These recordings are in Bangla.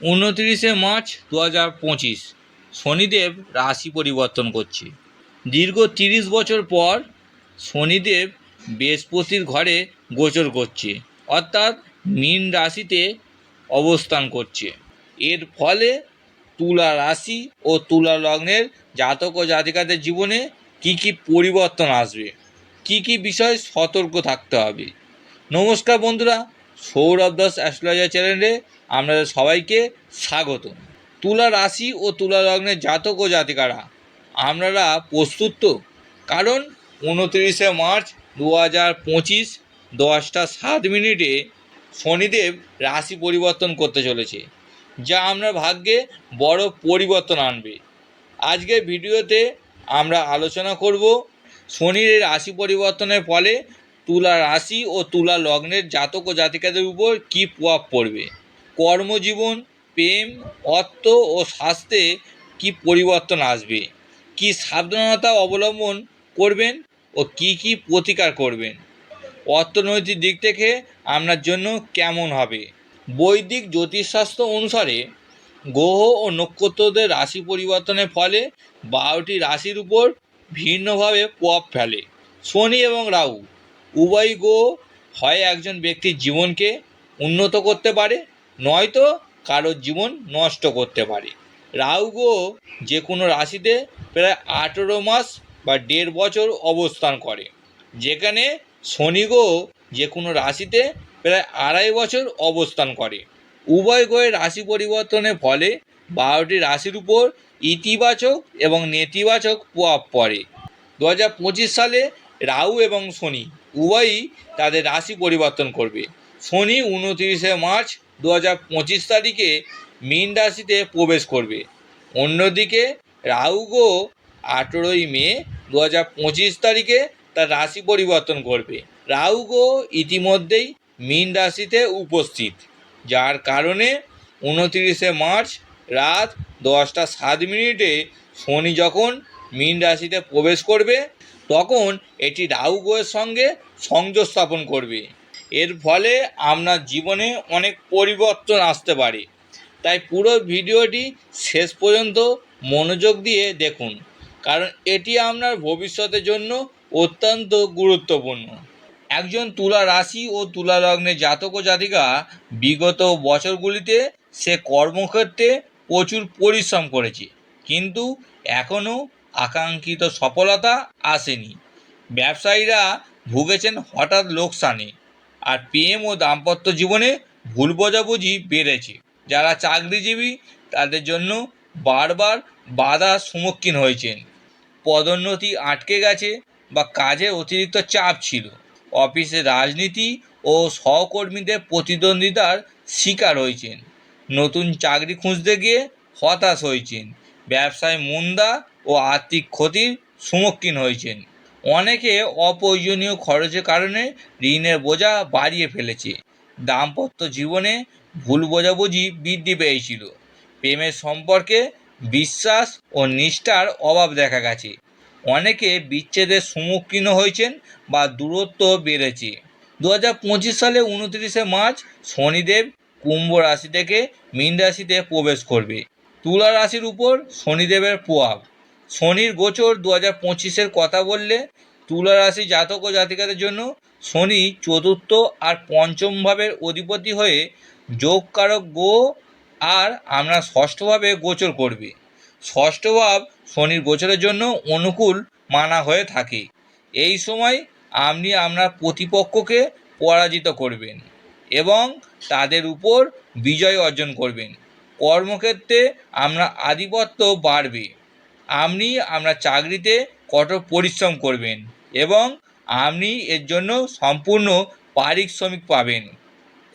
উনতিরিশে মার্চ দু হাজার পঁচিশ। শনিদেব রাশি পরিবর্তন করছে। দীর্ঘ তিরিশ বছর পর শনিদেব বৃহস্পতির ঘরে গোচর করছে, অর্থাৎ মীন রাশিতে অবস্থান করছে। এর ফলে তুলা রাশি ও তুলা লগ্নের জাতক ও জাতিকাদের জীবনে কি কি পরিবর্তন আসবে, কি কি বিষয় সতর্ক থাকতে হবে। নমস্কার বন্ধুরা, সৌরভ দাস অ্যাস্ট্রোলজার চ্যানেলে আপনাদের সবাইকে স্বাগত। তুলা রাশি ও তুলা লগ্নের জাতক ও জাতিকারা আপনারা প্রস্তুত তো? কারণ উনত্রিশে মার্চ দু হাজার পঁচিশ দশটা সাত মিনিটে শনিদেব রাশি পরিবর্তন করতে চলেছে, যা আপনার ভাগ্যে বড় পরিবর্তন আনবে। আজকে ভিডিওতে আমরা আলোচনা করব শনির এই রাশি পরিবর্তনের ফলে তুলা রাশি ও তুলা লগ্নের জাতক ও জাতিকাদের উপর কী প্রভাব পড়বে। কর্মজীবন, প্রেম, অর্থ ও স্বাস্থ্যে কী পরিবর্তন আসবে? কী সাবধানতা অবলম্বন করবেন ও কি কি প্রতিকার করবেন? অর্থনৈতিক দিক থেকে আপনার জন্য কেমন হবে? বৈদিক জ্যোতিষশাস্ত্র অনুসারে গ্রহ ও নক্ষত্রদের রাশি পরিবর্তনের ফলে বারোটি রাশির উপর ভিন্নভাবে প্রভাব ফেলে। শনি এবং রাহু উভয় গ্রহ হয় একজন ব্যক্তির জীবনকে উন্নত করতে পারে নয়তো কারোর জীবন নষ্ট করতে পারে। রাহু গ্রহ যে কোনো রাশিতে প্রায় আঠেরো মাস বা দেড় বছর অবস্থান করে, যেখানে শনি গ্রহ যে কোনো রাশিতে প্রায় আড়াই বছর অবস্থান করে। উভয় গ্রহের রাশি পরিবর্তনের ফলে বারোটি রাশির উপর ইতিবাচক এবং নেতিবাচক প্রভাব পড়ে। দু হাজার পঁচিশ সালে রাহু এবং শনি উভয়ই তাদের রাশি পরিবর্তন করবে। শনি উনতিরিশে মার্চ দু হাজার পঁচিশ তারিখে মীন রাশিতে প্রবেশ করবে। অন্যদিকে রাহু গ্রহ আঠেরোই মে দু হাজার পঁচিশ তারিখে তার রাশি পরিবর্তন করবে। রাহু গ্রহ ইতিমধ্যেই মীন রাশিতে উপস্থিত, যার কারণে উনতিরিশে মার্চ রাত দশটা সাত মিনিটে শনি যখন মীন রাশিতে প্রবেশ করবে, তখন এটি রাহু গ্রহের সঙ্গে সংযোগ স্থাপন করবে। এর ফলে আপনার জীবনে অনেক পরিবর্তন আসতে পারে। তাই পুরো ভিডিওটি শেষ পর্যন্ত মনোযোগ দিয়ে দেখুন, কারণ এটি আপনার ভবিষ্যতের জন্য অত্যন্ত গুরুত্বপূর্ণ। একজন তুলা রাশি ও তুলা লগ্নের জাতক ও জাতিকা বিগত বছরগুলিতে সে কর্মক্ষেত্রে প্রচুর পরিশ্রম করেছে, কিন্তু এখনও আকাঙ্ক্ষিত সফলতা আসেনি। ব্যবসায়ীরা ভুগেছেন হঠাৎ লোকসানে। আর প্রেম ও দাম্পত্য জীবনে ভুল বোঝাবুঝি বেড়েছে। যারা চাকরিজীবী, তাদের জন্য বারবার বাধার সম্মুখীন হয়েছেন। পদোন্নতি আটকে গেছে বা কাজে অতিরিক্ত চাপ ছিল। অফিসে রাজনীতি ও সহকর্মীদের প্রতিদ্বন্দ্বিতার শিকার হয়েছেন। নতুন চাকরি খুঁজতে গিয়ে হতাশ হয়েছেন। ব্যবসায় মন্দা ও আর্থিক ক্ষতির সম্মুখীন হয়েছেন। অনেকে অপ্রয়োজনীয় খরচের কারণে ঋণের বোঝা বাড়িয়ে ফেলেছে। দাম্পত্য জীবনে ভুল বোঝাবুঝি বৃদ্ধি পেয়েছিল। প্রেমের সম্পর্কে বিশ্বাস ও নিষ্ঠার অভাব দেখা গেছে। অনেকে বিচ্ছেদের সম্মুখীন হয়েছেন বা দূরত্ব বেড়েছে। দু হাজার পঁচিশ সালে উনত্রিশে মার্চ শনিদেব কুম্ভ রাশি থেকে মীন রাশিতে প্রবেশ করবে। তুলা রাশির উপর শনিদেবের প্রভাব। শনির গোচর দু হাজার পঁচিশের কথা বললে তুলা রাশি জাতক ও জাতিকাদের জন্য শনি চতুর্থ আর পঞ্চম ভাবের অধিপতি হয়ে যোগকারক গো আর আমরা ষষ্ঠভাবে গোচর করবে। ষষ্ঠ ভাব শনির গোচরের জন্য অনুকূল মানা হয়ে থাকে। এই সময় আপনি আপনার প্রতিপক্ষকে পরাজিত করবেন এবং তাদের উপর বিজয় অর্জন করবেন। কর্মক্ষেত্রে আমরা আধিপত্য বাড়বে। আপনি আপনার চাকরিতে কঠোর পরিশ্রম করবেন এবং আপনি এর জন্য সম্পূর্ণ পারিশ্রমিক পাবেন।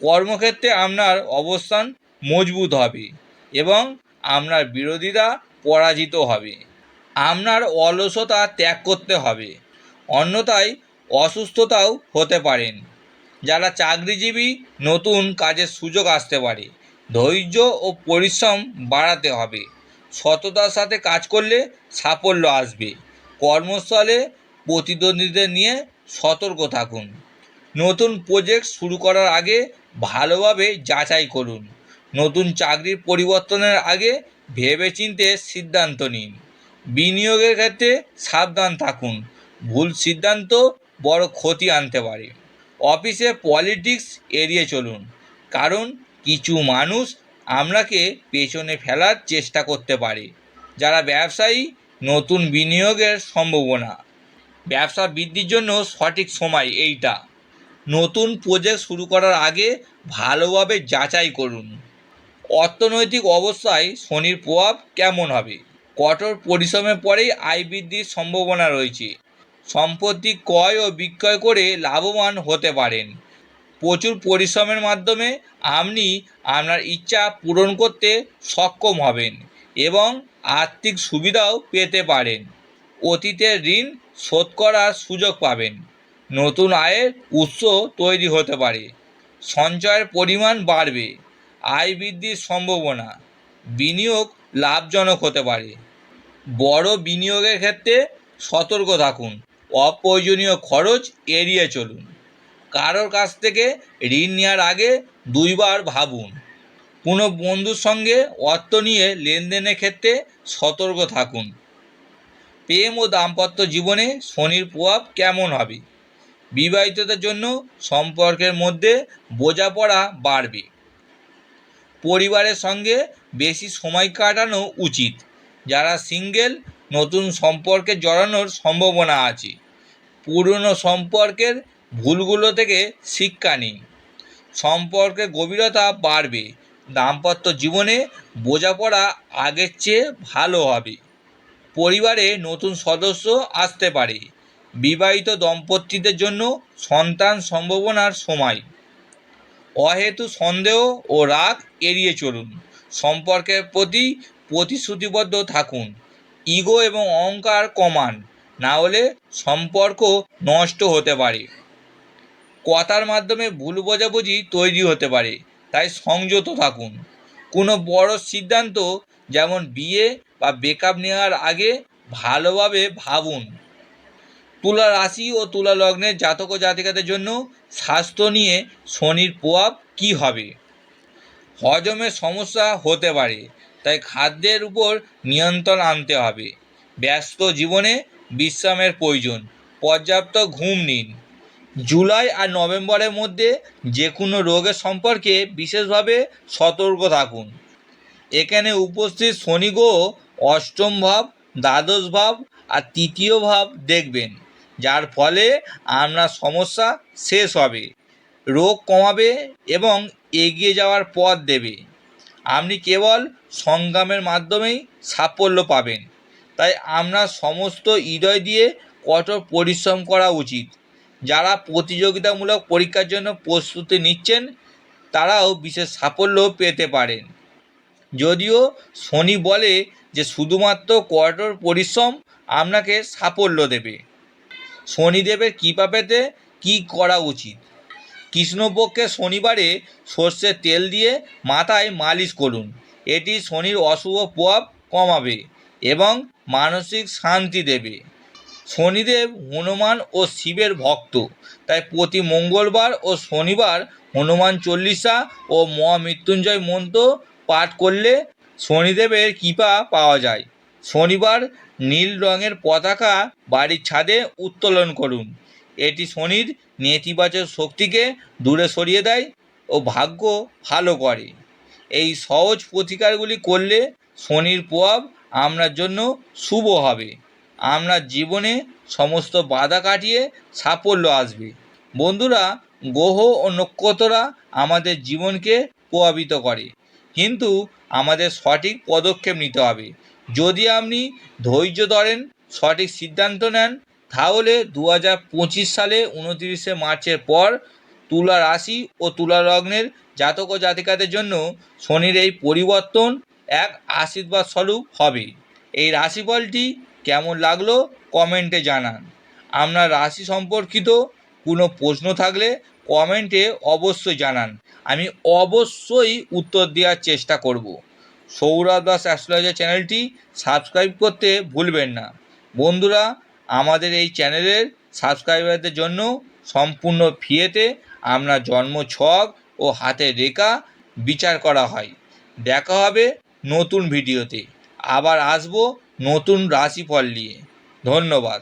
কর্মক্ষেত্রে আপনার অবস্থান মজবুত হবে এবং আপনার বিরোধীরা পরাজিত হবে। আপনার অলসতা ত্যাগ করতে হবে। অন্যথায় অসুস্থতাও হতে পারেন। যারা চাকরিজীবী নতুন কাজের সুযোগ আসতে পারে, ধৈর্য ও পরিশ্রম বাড়াতে হবে। সততার সাথে কাজ করলে সাফল্য আসবে। কর্মস্থলে প্রতিদ্বন্দ্বীদের নিয়ে সতর্ক থাকুন। নতুন প্রজেক্ট শুরু করার আগে ভালোভাবে যাচাই করুন। নতুন চাকরির পরিবর্তনের আগে ভেবেচিন্তে সিদ্ধান্ত নিন। বিনিয়োগের ক্ষেত্রে সাবধান থাকুন। ভুল সিদ্ধান্ত বড় ক্ষতি আনতে পারে। অফিসে পলিটিক্স এড়িয়ে চলুন। কারণ কিছু মানুষ আপনাকে পেছনে ফেলার চেষ্টা করতে পারে। যারা ব্যবসায়ী, নতুন বিনিয়োগের সম্ভাবনা। ব্যবসা বৃদ্ধির জন্য সঠিক সময় এইটা। নতুন প্রজেক্ট শুরু করার আগে ভালোভাবে যাচাই করুন। অর্থনৈতিক অবস্থায় শনির প্রভাব কেমন হবে? কঠোর পরিশ্রমের পরেই আয় বৃদ্ধির সম্ভাবনা রয়েছে। সম্পত্তি ক্রয় ও বিক্রয় করে লাভবান হতে পারেন। প্রচুর পরিশ্রমের মাধ্যমে আপনি আপনার ইচ্ছা পূরণ করতে সক্ষম হবেন এবং আর্থিক সুবিধাও পেতে পারেন। অতীতের ঋণ শোধ করার সুযোগ পাবেন। নতুন আয়ের উৎস তৈরি হতে পারে। সঞ্চয়ের পরিমাণ বাড়বে। আয় বৃদ্ধির সম্ভাবনা বিনিয়োগ লাভজনক হতে পারে। বড় বিনিয়োগের ক্ষেত্রে সতর্ক থাকুন। অপ্রয়োজনীয় খরচ এড়িয়ে চলুন। কারোর কাছ থেকে ঋণ নেওয়ার আগে দুইবার ভাবুন। কোনো বন্ধুর সঙ্গে অর্থ নিয়ে লেনদেনের ক্ষেত্রে সতর্ক থাকুন। প্রেম ও দাম্পত্য জীবনে শনির প্রভাব কেমন হবে? বিবাহিতদের জন্য সম্পর্কের মধ্যে বোঝাপড়া বাড়বে। পরিবারের সঙ্গে বেশি সময় কাটানো উচিত। যারা সিঙ্গেল, নতুন সম্পর্কে জড়ানোর সম্ভাবনা আছে। পুরনো সম্পর্কের ভুলগুলো থেকে শিক্ষা নিন সম্পর্কের গভীরতা বাড়বে। দাম্পত্য জীবনে বোঝাপড়া আগের চেয়ে ভালো হবে। পরিবারে নতুন সদস্য আসতে পারে। বিবাহিত দম্পতিদের জন্য সন্তান সম্ভাবনার সময়। অহেতু সন্দেহ ও রাগ এড়িয়ে চলুন। সম্পর্কের প্রতি প্রতিশ্রুতিবদ্ধ থাকুন। ইগো এবং অহংকার কমান। না হলে সম্পর্ক নষ্ট হতে পারে। কথার মাধ্যমে ভুল বোঝাবুঝি তৈরি হতে পারে, তাই সংযত থাকুন। কোনো বড় সিদ্ধান্ত যেমন বিয়ে বা বেকআপ নেওয়ার আগে ভালোভাবে ভাবুন। তুলা রাশি ও তুলা লগ্নের জাতক ও জাতিকাদের জন্য স্বাস্থ্য নিয়ে শনির প্রভাব কী হবে? হজমের সমস্যা হতে পারে, তাই খাদ্যের উপর নিয়ন্ত্রণ আনতে হবে। ব্যস্ত জীবনে বিশ্রামের প্রয়োজন, পর্যাপ্ত ঘুম নিন। জুলাই আর নভেম্বরের মধ্যে যে কোনো রোগের সম্পর্কে বিশেষভাবে সতর্ক থাকুন। এখানে উপস্থিত শনি অষ্টম ভাব, দ্বাদশ ভাব আর তৃতীয় ভাব দেখবেন, যার ফলে আপনার সমস্যা শেষ হবে, রোগ কমাবে এবং এগিয়ে যাওয়ার পথ দেবে। আপনি কেবল সংগ্রামের মাধ্যমেই সাফল্য পাবেন। তাই আপনার সমস্ত হৃদয় দিয়ে কঠোর পরিশ্রম করা উচিত। যারা প্রতিযোগিতামূলক পরীক্ষার জন্য প্রস্তুতি নিচ্ছেন, তারাও বিশেষ সাফল্য পেতে পারেন। যদিও শনি বলে যে শুধুমাত্র কঠোর পরিশ্রম আপনাকে সাফল্য দেবে। শনিদেবের কৃপা পেতে কী করা উচিত? কৃষ্ণপক্ষে শনিবারে সর্ষের তেল দিয়ে মাথায় মালিশ করুন। এটি শনির অশুভ প্রভাব কমাবে এবং মানসিক শান্তি দেবে। শনিদেব হনুমান ও শিবের ভক্ত। তাই প্রতি মঙ্গলবার ও শনিবার হনুমান চল্লিশা ও মহামৃত্যুঞ্জয় মন্ত্র পাঠ করলে শনিদেবের কৃপা পাওয়া যায়। শনিবার নীল রঙের পতাকা বাড়ির ছাদে উত্তোলন করুন। এটি শনির নেতিবাচক শক্তিকে দূরে সরিয়ে দেয় ও ভাগ্য ভালো করে। এই সহজ প্রতিকারগুলি করলে শনির প্রভাব আপনার জন্য শুভ হবে। আপনার জীবনে সমস্ত বাধা কাটিয়ে সাফল্য আসবে। বন্ধুরা, গ্রহ ও নক্ষত্ররা আমাদের জীবনকে প্রভাবিত করে। কিন্তু আমাদের সঠিক পদক্ষেপ নিতে হবে। যদি আপনি ধৈর্য ধরেন, সঠিক সিদ্ধান্ত নেন, তাহলে দু হাজার পঁচিশ সালে উনতিরিশে মার্চের পর তুলা রাশি ও তুলা লগ্নের জাতক ও জাতিকাদের জন্য শনির এই পরিবর্তন এক আশীর্বাদ স্বরূপ হবে। এই রাশিফলটি কেমন লাগল কমেন্টে জানান। আপনার রাশি সম্পর্কিত কোনো প্রশ্ন থাকলে কমেন্টে অবশ্যই জানান। আমি অবশ্যই উত্তর দেওয়ার চেষ্টা করব। সৌরভ দাস অ্যাস্ট্রোলজার চ্যানেলটি সাবস্ক্রাইব করতে ভুলবেন না। বন্ধুরা, আমাদের এই চ্যানেলের সাবস্ক্রাইবারদের জন্য সম্পূর্ণ ফিয়েতে আপনার জন্ম ছক ও হাতের রেখা বিচার করা হয়। দেখা হবে নতুন ভিডিওতে। আবার আসব নতুন রাশিফল নিয়ে। ধন্যবাদ।